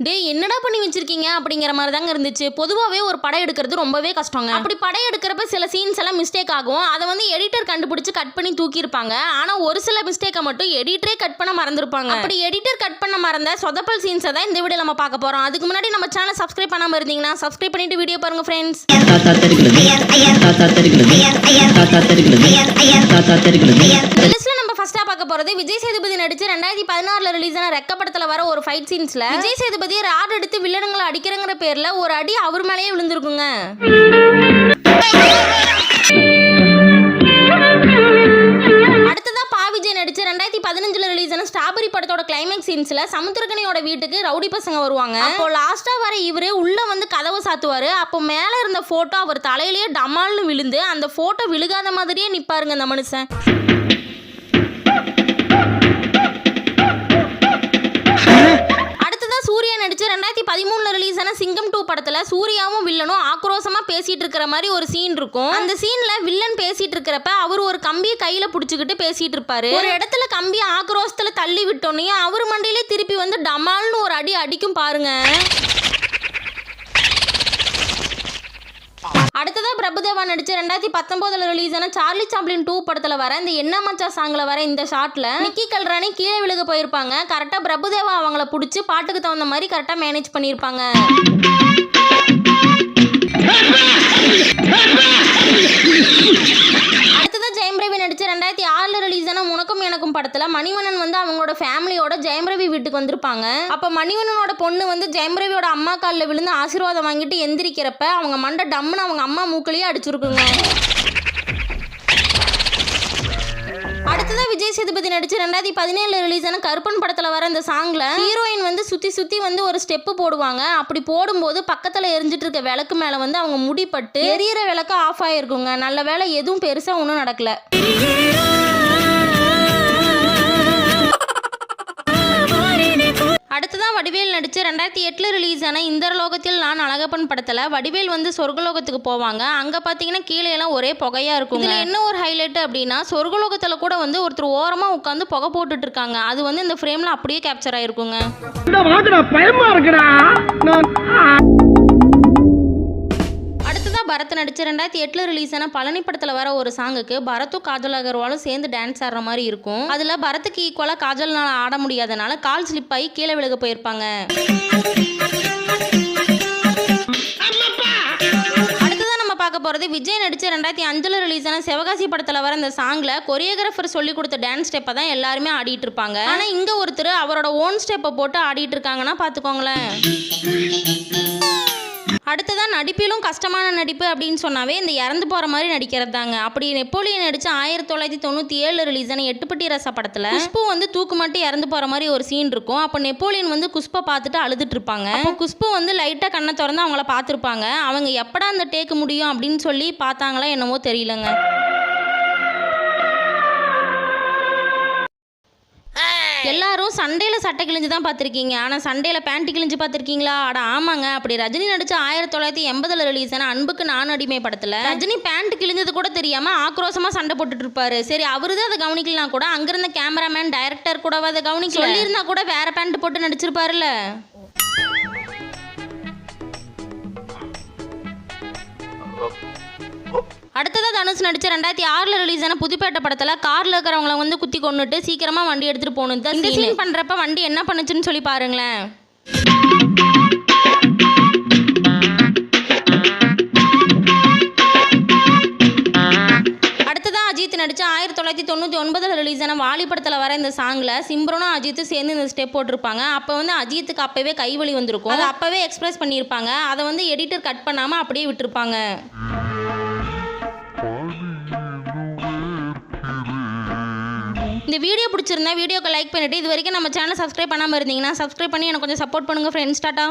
டே என்னடா பண்ணி வச்சிருக்கீங்க அப்படிங்கிற மாதிரி தாங்க இருந்துச்சு பொதுவாகவே ஒரு படம் எடுக்கிறது ரொம்பவே கஷ்டங்க அப்படி படம் எடுக்கிறப்ப சில சீன்ஸ் எல்லாம் மிஸ்டேக் ஆகும் அதை வந்து எடிட்டர் கண்டுபிடிச்சு கட் பண்ணி தூக்கியிருப்பாங்க ஆனால் ஒரு சில மிஸ்டேக்கை மட்டும் எடிட்டரே கட் பண்ண மறந்துருப்பாங்க அப்படி எடிட்டர் கட் பண்ண மறந்த சொதப்பல் சீன்ஸை தான் இந்த வீடியோ நம்ம பார்க்க போகிறோம் அதுக்கு முன்னாடி நம்ம சேனல் சப்ஸ்கிரைப் பண்ணாமல் இருந்தீங்கன்னா சப்ஸ்கிரைப் பண்ணிட்டு வீடியோ பாருங்க ஃப்ரெண்ட்ஸ் தாத்தா தெரிகிறது தாத்தா தெரிகிறது தாத்தா தெரிகிறது தாத்தா தெரிகிறது ஃபர்ஸ்டா பார்க்க போறது விஜய் சேதுபதி நடிச்சு ரெண்டாயிரத்தி பதினாறுல ரிலீஸ் ஆன ரெக்க படத்துல வர ஒரு ஃபைட் சீன்ஸ்ல விஜய் சேதுபதி ராட் எடுத்து வில்லனுங்களை அடிக்கிறங்கிற பேர்ல ஒரு அடி அவர் மேலேயே விழுந்திருக்குங்க. அடுத்ததா பா விஜய் ரெண்டாயிரத்தி பதினஞ்சுல ரிலீஸ் ஆன ஸ்ட்ராபெரி படத்தோட கிளைமேக்ஸ் சீன்ஸ்ல சமுத்திரகனியோட வீட்டுக்கு ரவுடி பசங்க வருவாங்க. அப்போ லாஸ்டா வர இவரு உள்ள வந்து கதவை சாத்துவாரு. அப்போ மேல இருந்த போட்டோ அவர் தலையிலேயே டமால்னு விழுந்து அந்த போட்டோ விழுகாத மாதிரியே நிப்பாருங்க அந்த மனுஷன். ரெண்டாயிரத்தி பதிமூணுல ரிலீஸ் ஆன சிங்கம் டூ படத்துல சூர்யாவும் வில்லனும் ஆக்ரோஷமா பேசிட்டு இருக்கிற மாதிரி ஒரு சீன் இருக்கும். அந்த சீன்ல வில்லன் பேசிட்டு இருக்கிறப்ப அவர் ஒரு கம்பியை கையில புடிச்சுக்கிட்டு பேசிட்டு இருப்பாரு. ஒரு இடத்துல கம்பியை ஆக்ரோஷத்துல தள்ளி விட்டோன்னே அவர் மண்டையிலே திருப்பி வந்து டமால்னு ஒரு அடி அடிக்கும் பாருங்க அடுத்ததா பிரபுதேவா நடிச்ச ரெண்டாயிரத்தி பத்தொன்பதுல ரிலீஸ் ஆன சார்லி சாப்ளின் டூ படத்துல வர இந்த என்ன மச்சா சாங்ல வர இந்த ஷாட்ல நிக்கி கல்ராணி கீழே விழுக போயிருப்பாங்க. கரெக்டா பிரபுதேவா அவங்கள புடிச்சு பாட்டுக்கு தகுந்த மாதிரி கரெக்டா மேனேஜ் பண்ணியிருப்பாங்க. அவங்களோட ஃபேமிலியோட ஜெயம் ரவி வீட்டுக்கு வந்திருப்பாங்க. அப்ப மணிவண்ணனோட பொண்ணு வந்து ஜெயம் ரவியோட அம்மா காலில் விழுந்து ஆசீர்வாதம் வாங்கிட்டு எந்திரிக்கிறப்ப அவங்க மண்டை டம்முன்னு அவங்க அம்மா மூக்கிலேயே அடிச்சிருக்குங்க. அடுத்ததா விஜய் சேதுபதி நடிச்சு ரெண்டாயிரத்தி பதினேழுல ரிலீஸ் ஆன கருப்பன் படத்துல வர அந்த சாங்ல ஹீரோயின் வந்து சுத்தி சுத்தி வந்து ஒரு ஸ்டெப் போடுவாங்க. அப்படி போடும்போது பக்கத்துல எரிஞ்சிட்டு இருக்க விளக்கு மேல வந்து அவங்க முடிப்பட்டு எரியற விளக்கு ஆஃப் ஆயிருக்குங்க. நல்ல வேலை எதுவும் பெருசா ஒன்றும் நடக்கல. வடிவேல் நடிச்சு ரெண்டாயிரத்தி எட்டில் ரிலீஸ் ஆன இந்த லோகத்தில் நான் அழகப்பன் படத்தில் வடிவேல் வந்து சொர்க்கலோகத்துக்கு போவாங்க. அங்கே பார்த்தீங்கன்னா கீழே எல்லாம் ஒரே புகையா இருக்கும் இதில் என்ன ஒரு ஹைலைட் அப்படின்னா சொர்க்கலோகத்தில் கூட வந்து ஒருத்தர் ஓரமாக உட்காந்து புகை போட்டுட்டு இருக்காங்க. அது வந்து இந்த ஃப்ரேமில் அப்படியே கேப்சர் ஆயிருக்குங்க. பரத் நடித்த ரெண்டாயிரத்தி எட்டில் ரிலீஸ் ஆன பழனி படத்தில் வர ஒரு சாங்குக்கு பரத்தும் காஜல் அகர்வாலும் சேர்ந்து டான்ஸ் ஆடுற மாதிரி இருக்கும். அதில் பரத்துக்கு ஈக்குவலாக காஜல்னால ஆட முடியாதனால கால் ஸ்லிப் ஆகி கீழே விழுக போயிருப்பாங்க. அடுத்ததா நம்ம பார்க்க போகிறது விஜய் நடிச்ச ரெண்டாயிரத்தி அஞ்சில் ரிலீஸ் ஆன சிவகாசி படத்தில் வர அந்த சாங்கில் கொரியோகிராஃபர் சொல்லி கொடுத்த டான்ஸ் ஸ்டெப்பை தான் எல்லாருமே ஆடிட்டு இருப்பாங்க. ஆனால் இங்கே ஒருத்தர் அவரோட ஓன் ஸ்டெப்பை போட்டு ஆடிட்டு இருக்காங்கன்னா பார்த்துக்கோங்களேன். அடுத்ததான் நடிப்பிலும் கஷ்டமான நடிப்பு அப்படின்னு சொன்னாவே இந்த இறந்து போகிற மாதிரி நடிக்கிறது தாங்க அப்படி நெப்போலியன் நடிச்ச ஆயிரத்தி தொள்ளாயிரத்தி தொண்ணூற்றி ஏழு ரிலீஸ் ஆன எட்டுப்பட்டி ரச படத்தில் குஷ்பு வந்து தூக்கு மட்டும் இறந்து போகிற மாதிரி ஒரு சீன் இருக்கும். அப்போ நெப்போலியன் வந்து குஷ்பை பார்த்துட்டு அழுதுட்டு இருப்பாங்க. குஷ்பு வந்து லைட்டாக கண்ணை திறந்து அவங்கள பார்த்துருப்பாங்க. அவங்க எப்படா அந்த டேக்கு முடியும் அப்படின்னு சொல்லி பார்த்தாங்களா என்னமோ தெரியலங்க. எல்லாரும் சண்டையில் சட்டை கிழிஞ்சு தான் பார்த்துருக்கீங்க. ஆனால் சண்டையில் பேண்ட் கிழிஞ்சு பார்த்துருக்கீங்களா? அட ஆமாங்க. அப்படி ரஜினி நடிச்ச ஆயிரத்தி தொள்ளாயிரத்தி எண்பதுல ரிலீஸ் ஆன அன்புக்கு நான் அடிமை படத்தில் ரஜினி பேண்ட் கிழிஞ்சது கூட தெரியாமல் ஆக்ரோஷமாக சண்டை போட்டுட்டு இருப்பாரு. சரி அவரு தான் அதை கவனிக்கலாம் கூட அங்கிருந்த கேமராமேன் டைரக்டர் கூட அதை கவனிக்கல? சொல்லியிருந்தா கூட வேற பேண்ட் போட்டு நடிச்சிருப்பாருல்ல. அடுத்ததா தனுஷ் நடிச்ச ரெண்டாயிரத்தி ஆறுல ரிலீஸ் ஆன புதுப்பேட்டை படத்துல கார்ல இருக்கிறவங்கள வந்து குத்தி கொண்டுட்டு சீக்கிரமா வண்டி எடுத்துட்டு போகணும். இந்த சீன் பண்றப்ப வண்டி என்ன பண்ணுச்சுன்னு சொல்லி பாருங்களேன். நடித்த ஆயிரத்தி தொள்ளாயிரத்தி தொண்ணூற்றி ஒன்பதில் ரிலீஸ் ஆன வாலி படத்தில் வர இந்த சாங்கில் சிம்ரனும் அஜித்தும் சேர்ந்து இந்த ஸ்டெப் போட்டிருப்பாங்க. அப்போ வந்து அஜித்துக்கு அப்போவே கைவலி வந்திருக்கும். அதை அப்போவே எக்ஸ்பிரஸ் பண்ணியிருப்பாங்க. அதை வந்து எடிட்டர் கட் பண்ணாமல் அப்படியே விட்டுருப்பாங்க. இந்த வீடியோ பிடிச்சிருந்தா வீடியோக்கு லைக் பண்ணிட்டு இது வரைக்கும் நம்ம சேனல் சப்ஸ்கிரைப் பண்ணாமல் இருந்தீங்கன்னா சப்ஸ்கிரைப் பண்ணி எனக்கு கொஞ்சம் சப்போர்ட் பண்ணுங்கள் ஃப்ரெண்ட்ஸ் டாட்டா.